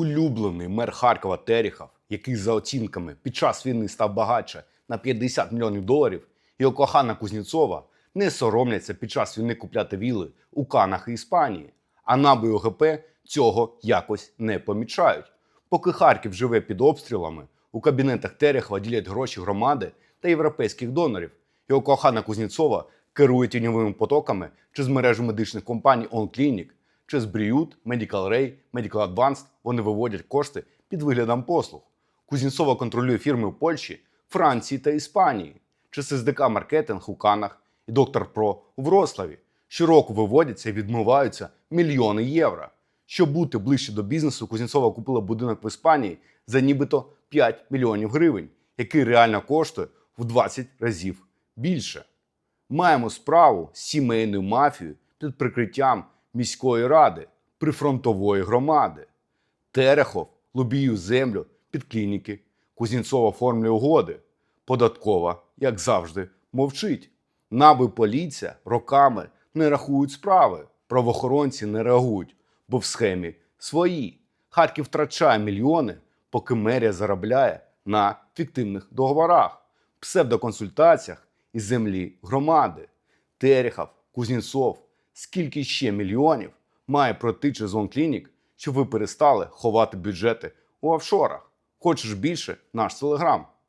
Улюблений мер Харкова Теріхов, який за оцінками під час війни став багатше на 50 мільйонів доларів, його кохана Кузнєцова не соромляться під час війни купляти віли у Канах і Іспанії. А НАБУ і ОГП цього якось не помічають. Поки Харків живе під обстрілами, у кабінетах Терехова ділять гроші громади та європейських донорів. Його кохана Кузнєцова керує тіньовими потоками через мережу медичних компаній OnClinic, через Бріют, Medical Ray, Medical Advanced вони виводять кошти під виглядом послуг. Кузнєцова контролює фірми у Польщі, Франції та Іспанії, через СДК Маркетинг у Канах і Доктор Про у Вроцлаві. Щороку виводяться і відмиваються мільйони євро. Щоб бути ближче до бізнесу, Кузнєцова купила будинок в Іспанії за нібито 5 мільйонів гривень, який реально коштує в 20 разів більше. Маємо справу з сімейною мафією під прикриттям міської ради прифронтової громади. Терехов лобіює землю під клініки. Кузнєцова оформлює угоди. Податкова, як завжди, мовчить. Наби поліція роками не рахують справи. Правоохоронці не реагують, бо в схемі свої. Харків втрачає мільйони, поки мерія заробляє на фіктивних договорах, псевдоконсультаціях і землі громади. Терехов, Кузнєцов, скільки ще мільйонів має пройти через клінік, щоб ви перестали ховати бюджети у офшорах. Хочеш більше? Наш телеграм.